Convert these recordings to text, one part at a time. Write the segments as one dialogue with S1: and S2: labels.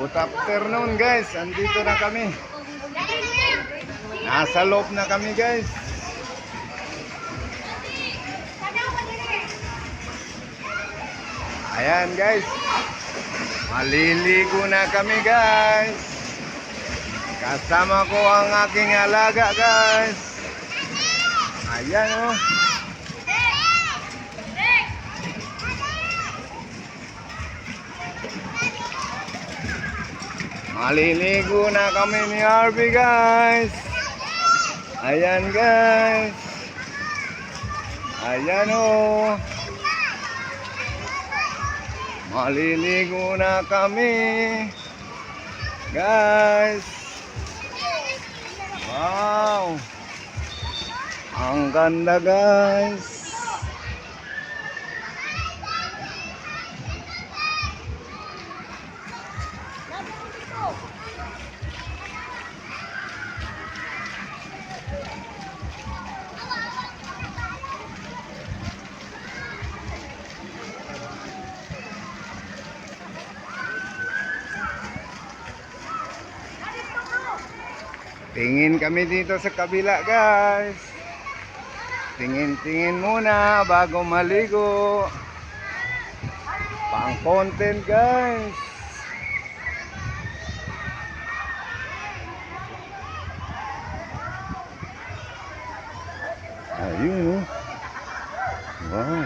S1: Good afternoon guys, andito na kami. Nasa loob na kami guys. Ayan guys. Maliligo na kami guys. Kasama ko ang aking alaga guys. Ayan oh. Maliligo na kami ni Harvey guys. Ayan guys. Ayan oh. Maliligo na kami. Guys. Wow. Ang ganda guys. Tingin kami dito sa kabila guys. Tingin-tingin muna bago maligo. Pang content guys. Ayun oh. Wow.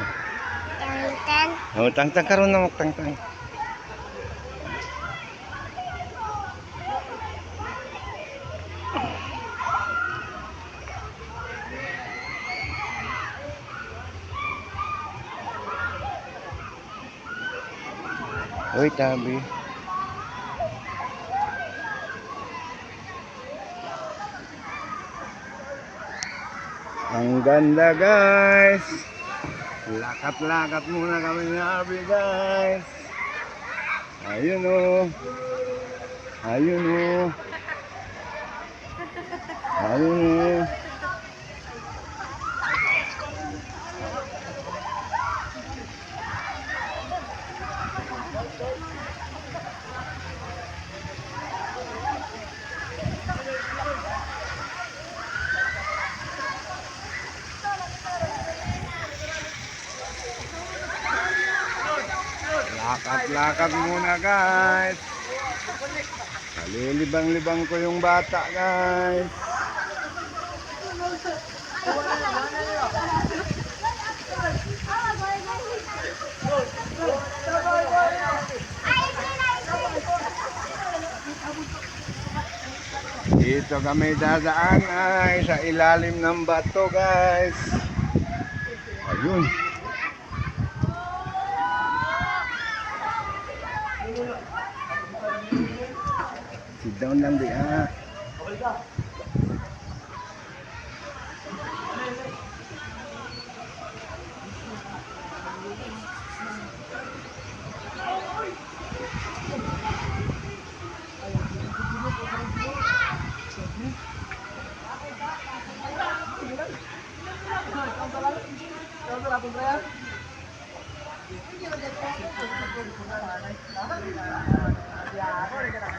S2: Tantan.
S1: Oh, tang-tang karon na tang-tang. Uy, tabi. Ang ganda guys. Lakat-lakat muna kami ni Harvey guys. Ayun o. Ayun o. Ayun o. Lakat-lakat muna guys. Kalilibang-libang ko yung bata guys. Dito kami dadaan ay sa ilalim ng bato guys. Ayun. sit down lang di ha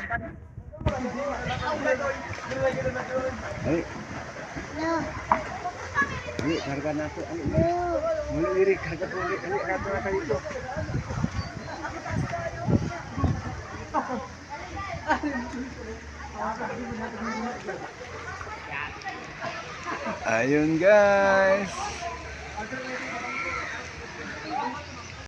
S1: Thank you. Ayun guys.